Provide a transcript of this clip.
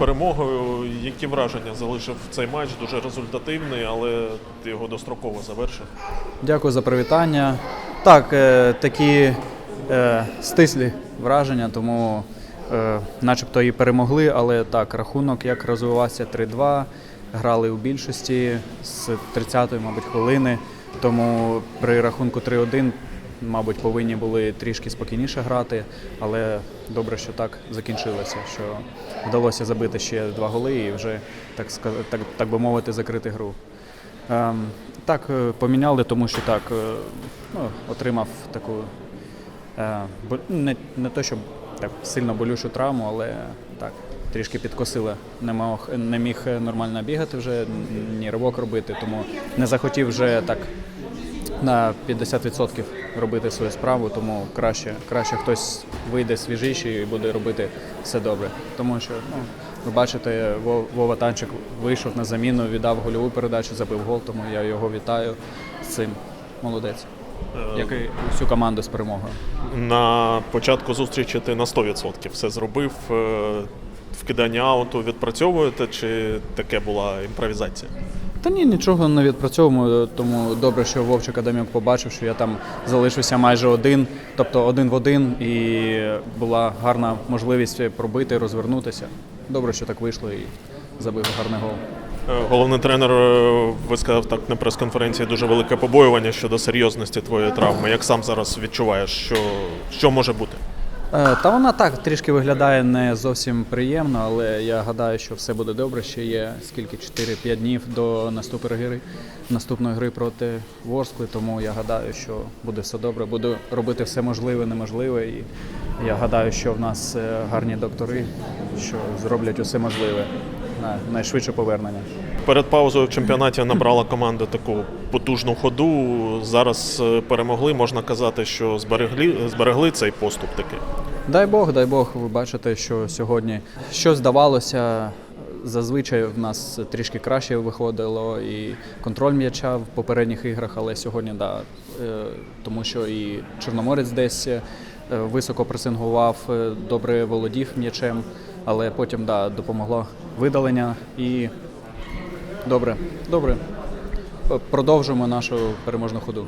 перемогою. Які враження залишив цей матч? Дуже результативний, але ти його достроково завершив. Дякую за привітання. Так, е, такі е, стислі враження, тому е, начебто і перемогли, але так, рахунок як розвивався 3-2, грали у більшості з 30-ї, мабуть, хвилини. Тому при рахунку 3-1, мабуть, повинні були трішки спокійніше грати, але добре, що так закінчилося, що вдалося забити ще два голи і вже, так, так, так би мовити, закрити гру. Ем, так, е, поміняли, тому що так е, ну, отримав таку е, не, не то, щоб так сильно болючу травму, але так, трішки підкосила. Не мог, не міг нормально бігати вже, ні ривок робити, тому не захотів вже так на 50% робити свою справу, тому краще, краще хтось вийде свіжіший і буде робити все добре. Тому що, ну, ви бачите, Во- Вова Танчик вийшов на заміну, віддав гольову передачу, забив гол, тому я його вітаю з цим. Молодець. Як і всю команду з перемогою. На початку зустрічі ти на 100% все зробив. Е, Вкидання ауту відпрацьовуєте, чи таке була імпровізація? Та ні, нічого не відпрацьовуємо, тому добре, що Вовчик Адамюк побачив, що я там залишився майже один, тобто один в один, і була гарна можливість пробити, розвернутися. Добре, що так вийшло і забив гарний гол. Е, Головний тренер е, висказав так на прес-конференції дуже велике побоювання щодо серйозності твоєї травми. Як сам зараз відчуваєш, що, що може бути? Е, Та вона так трішки виглядає не зовсім приємно, але я гадаю, що все буде добре. Ще є скільки 4-5 днів до наступної гри, наступної гри проти Ворскли, тому я гадаю, що буде все добре. Буду робити все можливе, неможливе. І я гадаю, що в нас е, гарні доктори, що зроблять усе можливе на найшвидше повернення. Перед паузою в чемпіонаті набрала команда таку потужну ходу. Зараз е, перемогли. Можна казати, що зберегли, зберегли цей поступ таки. Дай Бог, дай Бог, ви бачите, що сьогодні що здавалося. Зазвичай в нас трішки краще виходило і контроль м'яча в попередніх іграх, але сьогодні да, е, тому що і Чорноморець десь е, високо пресингував, добре володів м'ячем, але потім да, допомогло видалення і добре, добре. Продовжуємо нашу переможну ходу.